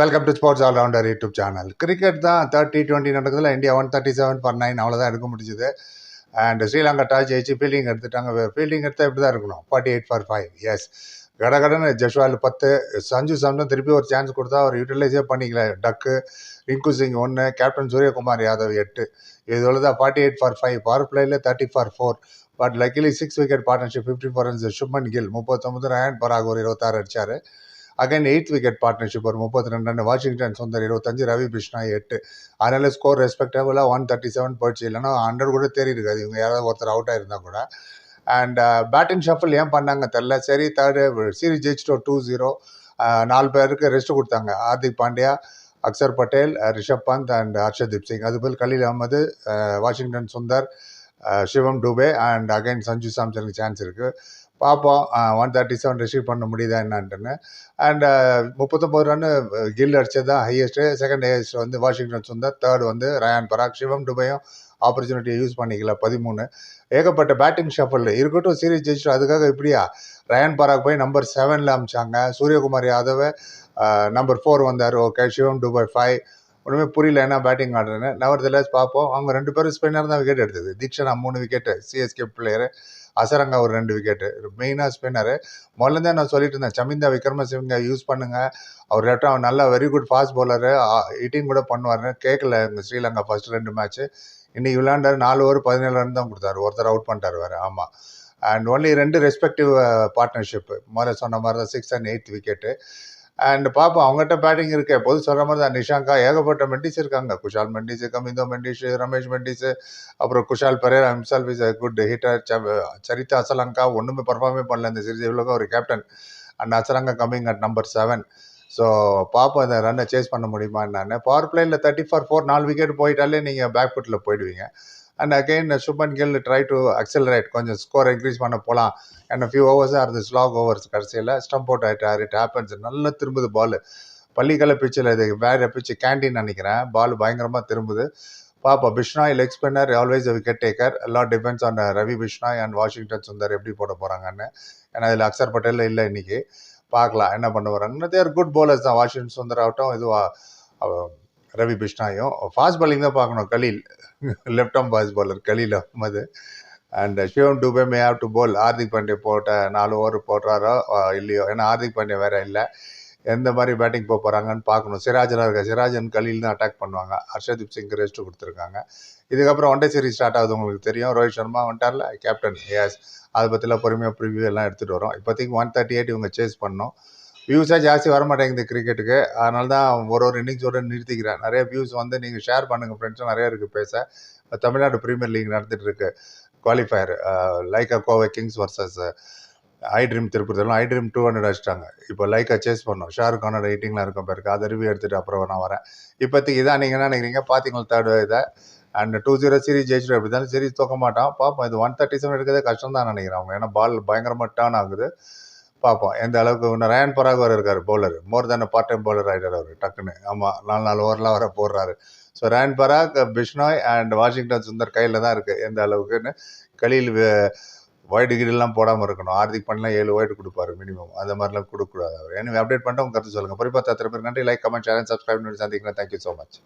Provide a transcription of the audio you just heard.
Welcome to sports all rounder YouTube channel cricket தான் thirty twenty நடக்குதுல India one thirty seven for nine அவ்வளோதான் எடுக்க முடிஞ்சுது. And Sri Lanka toss ஜெயிச்சு fielding எடுத்துட்டாங்க. Fielding எடுத்தால் இப்படி தான் இருக்கணும். ஃபார்ட்டி எயிட் ஃபார் ஃபைவ் எஸ் கடகடன்னு ஜஷ்வால் பத்து சஞ்சு சாம்சன் திருப்பி ஒரு சான்ஸ் கொடுத்தா அவர் யூட்டிலைஸே பண்ணிக்கல. டக்கு ரிங்கு சிங் ஒன்று கேப்டன் சூரியகுமார் யாதவ் எட்டு. இதோட தான் forty eight for five power பிளேயில் thirty for four but luckily six wicket partnership fifty four runs Shubman Gill முப்பத்தொம்பது Riyan Parag ஒரு இருபத்தாறு அடிச்சார். அகைன் எயித் விக்கெட் பார்ட்னர்ஷிப் ஒரு முப்பத்தி ரெண்டு ரன் வாஷிங்டன் சுந்தர் இருபத்தஞ்சு ரவி பிஷ்ணா எட்டு. அதனால ஸ்கோர் ரெஸ்பெக்டபுளாக ஒன் தேர்ட்டி செவன் போயிடுச்சு இல்லைன்னா ஹண்ட்ரட் கூட தேறி இருக்காது இவங்க யாராவது ஒருத்தர் அவுட் ஆயிருந்தா கூட. அண்ட் பேட்டிங் ஷஃபில் ஏன் பண்ணாங்க தெரில. சரி தேர்டு சீரிஸ் ஜெயிச்சிட்டோம் டூ ஜீரோ நாலு பேருக்கு ரெஸ்ட் கொடுத்தாங்க. ஹார்திக் பாண்டியா அக்சர் பட்டேல் ரிஷப் பந்த் அண்ட் ஹர்ஷதீப் சிங் அதுபோல் Khaleel Ahmed Washington Sundar Shivam Dube and again Sanju சாம்சனுக்கு chance இருக்குது பார்ப்போம் ஒன் தேர்ட்டி செவன் ரிசீவ் பண்ண முடியுதா என்னான்ட்டுன்னு. அண்டு முப்பத்தொம்பது ரன்னு கில் அடிச்சது தான் ஹையஸ்ட்டு செகண்ட் ஹையஸ்ட் வந்து வாஷிங்டன் சுந்தர் தேர்ட் வந்து ரயான் பராக் சிவம் டுபையும் ஆப்பர்ச்சுனிட்டியை யூஸ் பண்ணிக்கல. பதிமூணு. ஏகப்பட்ட பேட்டிங் ஷஃபல் இருக்கட்டும் சீரிஸ் ஜெயிச்சிட்டு அதுக்காக இப்படியா? ரயான் பராக் போய் நம்பர் செவனில் அமிச்சாங்க. சூரியகுமார் யாதவ் நம்பர் ஃபோர் வந்தார். ஓகே சிவம் டுபாய் ஃபைவ் ஒன்றுமே புரியல என்ன பேட்டிங் ஆடுறேன்னு நவர்தலஸ் பார்ப்போம் அவங்க ரெண்டு பேரும் ஸ்பின்னர் தான் விக்கெட் எடுத்தது. தீக்ஷனா மூணு விக்கெட்டு சிஎஸ்கே பிளேயரு அசரங்கா ஒரு ரெண்டு விக்கெட்டு மெயினாக ஸ்பின்னரு முதல்ல நான் சொல்லிட்டு இருந்தேன் சமிந்தா விக்ரமசிங்க யூஸ் பண்ணுங்க. அவர் லெஃப்ட் அவன் நல்லா very good fast bowler hitting கூட பண்ணுவார்னு கேட்கல இங்கே ஸ்ரீலங்கா ஃபர்ஸ்ட் ரெண்டு மேட்ச்சு இன்னைக்கு விளையாண்டாரு நாலு ஓவர் பதினேழு ரன் தான் கொடுத்தாரு. ஒருத்தர் அவுட் பண்ணிட்டார் வேறு ஆமாம் அண்ட் ஒன்லி ரெண்டு ரெஸ்பெக்டிவ் பார்ட்னர்ஷிப் முதல்ல சொன்ன மாதிரி தான் six and eighth wicket and பார்ப்போம் அவங்ககிட்ட பேட்டிங் இருக்கு. எப்போது சொல்கிற மாதிரி தான். நிஷாங்கா ஏகப்பட்ட மெண்டிஸ் இருக்காங்க. குஷால் மெண்டிஸ் கமிந்தோ மெண்டிஸ் ரமேஷ் மெண்டிஸ் அப்புறம் Kusal Perera ஹிம்சால் is a good hitter Charith Asalanka ஒன்றுமே பர்ஃபார்மே பண்ணல. இந்த சீரிஸ் இவ்வளோ ஒரு captain and Asalanka coming at number seven so பார்ப்போம் இந்த ரன்னை சேஸ் பண்ண முடியுமா என்னன்னு? பவர் பிளேயில் தேர்ட்டி ஃபார் ஃபோர் நாலு விக்கெட் போயிட்டாலே நீங்கள் பேக் ஃபுட்டில் போயிடுவீங்க. And again Shubman Gill try to accelerate கொஞ்சம் ஸ்கோர் இன்க்ரீஸ் பண்ண போகலாம் அண்ட் ஃபியூ ஓவர்ஸாக ஆர் ஸ்லாக் ஓவர்ஸ் கடைசியில். ஸ்டம்ப் அவுட் ஆகிட்டார் இட் ஹேப்பன்ஸ் நல்லா திரும்புது பால் பள்ளிக்கலை பிச்சில் இது வேறு பிச்சு கேண்டீன் நினைக்கிறேன். பால் பயங்கரமாக திரும்புது. பாப்பா Bishnoi leg spinner always wicket taker எல்லாம் depends on Ravi Bishnoi and Washington Sundar எப்படி போட போகிறாங்கன்னு ஏன்னா அதில் அக்சர் பட்டேல் இல்லை இன்னைக்கு. பார்க்கலாம் என்ன பண்ண போகிறாங்கன்னு தேர் குட் போலர்ஸ் தான். வாஷிங்டன் சுந்தர் ஆகட்டும் இதுவா ரவி பிஷ்ணாயும் ஃபாஸ்ட் பாலிங் தான் பார்க்கணும் Khaleel. Left arm fast bowler Khaleel Ahmed. And Shivam Dube may have to bowl Hardik Pandya போட்ட நாலு ஓவர் போடுறாரோ இல்லையோ? ஏன்னா ஹார்திக் பாண்டியா வேற இல்லை. எந்த மாதிரி பேட்டிங் போக போகிறாங்கன்னு பார்க்கணும். சிராஜனாக இருக்க சிராஜன் கலீல் தான் அட்டாக் பண்ணுவாங்க. ஹர்ஷதீப் சிங் ரெஸ்ட் கொடுத்துருக்காங்க. இதுக்கப்புறம் ஒன் டே சீரிஸ் ஸ்டார்ட் ஆகுது உங்களுக்கு தெரியும். ரோஹித் சர்மா வந்துட்டார்ல கேப்டன் எஸ் அதை பற்றிலாம் பொறுமையாக ப்ரிவியூ எல்லாம் எடுத்துகிட்டு வரோம். இப்போதைக்கு ஒன் தேர்ட்டி எயிட் இவங்க சேஸ் பண்ணோம். வியூஸாக ஜாஸ்தி வர மாட்டேங்குது கிரிக்கெட்டுக்கு அதனால தான் ஒரு ஒரு இன்னிங்ஸோட நிறுத்திக்கிறேன். நிறைய வியூஸ் வந்து நீங்கள் ஷேர் பண்ணுங்கள் ஃப்ரெண்ட்ஸும் நிறைய இருக்குது பேச. தமிழ்நாடு ப்ரீமியர் லீக் நடந்துகிட்டு இருக்கு. Qualifier Lyca Kovai Kings versus I dream Tiruppur I dream two hundred அடிச்சிட்டாங்க. இப்போ லைக்கா சேஸ் பண்ணோம். ஷாருக் கானோட எயிட்டிங்லாம் இருக்கும் பேருக்கு அதை ரிவ்யூ எடுத்துகிட்டு அப்புறம் நான் வரேன். இப்போதைக்கு இதான் நீங்கள் என்ன நினைக்கிறீங்க? பார்த்தீங்களா தேர்ட் இதை. அண்ட் டூ ஜீரோ சீரிஸ் ஜெயிச்சிடும் அப்படி இருந்தாலும் சீரிஸ் தூக்க மாட்டான் பார்ப்போம் இது ஒன் தேர்ட்டி செவன் எடுக்கிறதே கஷ்டம் தான் நினைக்கிறேன் அவங்க. ஏன்னா பால் பயங்கரமாக டேர்ன் ஆகுது. பார்ப்போம். எந்த அளவுக்கு இன்னும் ரயான் பராக் வர இருக்கார் bowler more than part time bowler ஆகிட்டார் அவர் டக்குன்னு. ஆமாம் நாலு நாலு ஓவரெலாம் வர போடுறாரு. So Riyan Parag Bishnoi and Washington Sundar கையில் தான் இருக்குது எந்த அளவுக்குன்னு கலியில் ஒயிட் டிகிரிலாம் போடாமல் இருக்கணும். ஹார்திக் பண்ணலாம் ஏழு ஒயிட் கொடுப்பாரு மினிமம் அந்த மாதிரிலாம் கொடுக்கக்கூடாது அவர். எனவே அப்டேட் பண்ணிட்டு உங்கள் கருத்து சொல்லுங்கள் குறிப்பாக தத்திர பேர் நன்றி. லைக் கமெண்ட் சேனல் சப்ஸ்கிரைப் பண்ணி சந்திக்கிறேன் தேங்க்யூ ஸோ மச்